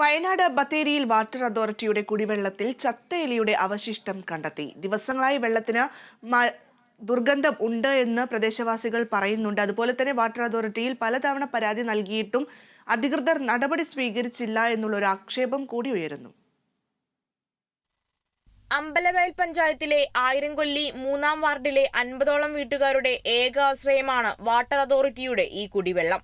വയനാട് ബത്തേരിയിൽ വാട്ടർ അതോറിറ്റിയുടെ കുടിവെള്ളത്തിൽ ചത്ത എലിയുടെ അവശിഷ്ടം കണ്ടെത്തി. ദിവസങ്ങളായി വെള്ളത്തിന് ദുർഗന്ധം ഉണ്ട് എന്ന് പ്രദേശവാസികൾ പറയുന്നുണ്ട്. അതുപോലെ തന്നെ വാട്ടർ അതോറിറ്റിയിൽ പലതവണ പരാതി നൽകിയിട്ടും അധികൃതർ നടപടി സ്വീകരിച്ചില്ല എന്നുള്ളൊരു ആക്ഷേപം കൂടി ഉയരുന്നു. അമ്പലവയൽ പഞ്ചായത്തിലെ ആയിരംകൊല്ലി മൂന്നാം വാർഡിലെ അൻപതോളം വീട്ടുകാരുടെ ഏക ആശ്രയമാണ് വാട്ടർ അതോറിറ്റിയുടെ ഈ കുടിവെള്ളം.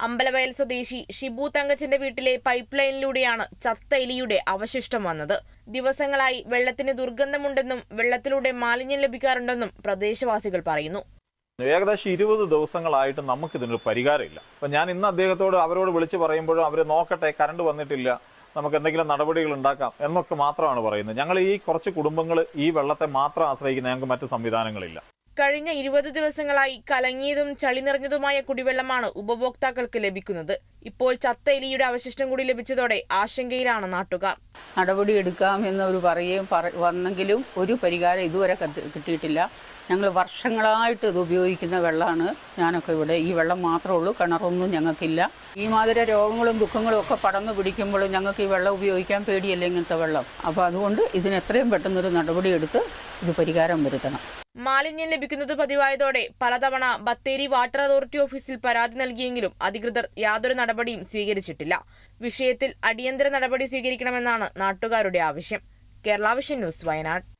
അമ്പലവയൽ സ്വദേശി ഷിബു തങ്കച്ചന്റെ വീട്ടിലെ പൈപ്പ് ലൈനിലൂടെയാണ് ചത്ത എലിയുടെ അവശിഷ്ടം വന്നത്. ദിവസങ്ങളായി വെള്ളത്തിന് ദുർഗന്ധമുണ്ടെന്നും വെള്ളത്തിലൂടെ മാലിന്യം ലഭിക്കാറുണ്ടെന്നും പ്രദേശവാസികൾ പറയുന്നു. ഏകദേശം ഇരുപത് ദിവസങ്ങളായിട്ട് നമുക്ക് ഇതിനൊരു പരിഹാരമില്ല. അപ്പൊ ഞാൻ ഇന്ന് അദ്ദേഹത്തോട് അവരോട് വിളിച്ചു പറയുമ്പോഴും അവർ നോക്കട്ടെ കറണ്ട് വന്നിട്ടില്ല നമുക്ക് എന്തെങ്കിലും നടപടികൾ ഉണ്ടാക്കാം എന്നൊക്കെ മാത്രമാണ് പറയുന്നത്. ഞങ്ങൾ ഈ കുറച്ച് കുടുംബങ്ങൾ ഈ വെള്ളത്തെ മാത്രം ആശ്രയിക്കുന്ന ഞങ്ങൾക്ക് മറ്റ് സംവിധാനങ്ങളില്ല. കഴിഞ്ഞ ഇരുപത് ദിവസങ്ങളായി കലങ്ങിയതും ചളി നിറഞ്ഞതുമായ കുടിവെള്ളമാണ് ഉപഭോക്താക്കൾക്ക് ലഭിക്കുന്നത്. ഇപ്പോൾ ചത്ത എലിയുടെ അവശിഷ്ടം കൂടി ലഭിച്ചതോടെ ആശങ്കയിലാണ് നാട്ടുകാർ. എന്നവർ പറയുകയും പറ വന്നെങ്കിലും ഒരു പരിഹാരം ഇതുവരെ കിട്ടിയിട്ടില്ല. ഞങ്ങൾ വർഷങ്ങളായിട്ട് ഇത് ഉപയോഗിക്കുന്ന വെള്ളമാണ് ഞാനൊക്കെ ഇവിടെ. ഈ വെള്ളം മാത്രമേ ഉള്ളൂ കിണറൊന്നും ഞങ്ങൾക്കില്ല. ഈ മാതിരി രോഗങ്ങളും ദുഃഖങ്ങളും ഒക്കെ പടന്നു പിടിക്കുമ്പോൾ ഞങ്ങൾക്ക് ഈ വെള്ളം ഉപയോഗിക്കാൻ പേടിയല്ലേ ഇങ്ങനത്തെ വെള്ളം? അപ്പോൾ അതുകൊണ്ട് ഇതിന് എത്രയും പെട്ടെന്നൊരു നടപടിയെടുത്ത് ഇത് പരിഹാരം വരുത്തണം. മാലിന്യം ലഭിക്കുന്നത് പതിവായതോടെ പലതവണ ബത്തേരി വാട്ടർ അതോറിറ്റി ഓഫീസിൽ പരാതി നൽകിയെങ്കിലും അധികൃതർ യാതൊരു നടപടിയും സ്വീകരിച്ചിട്ടില്ല. വിഷയത്തിൽ അടിയന്തര നടപടി സ്വീകരിക്കണമെന്നാണ് നാട്ടുകാരുടെ ആവശ്യം. Kerala vision news Wayanad.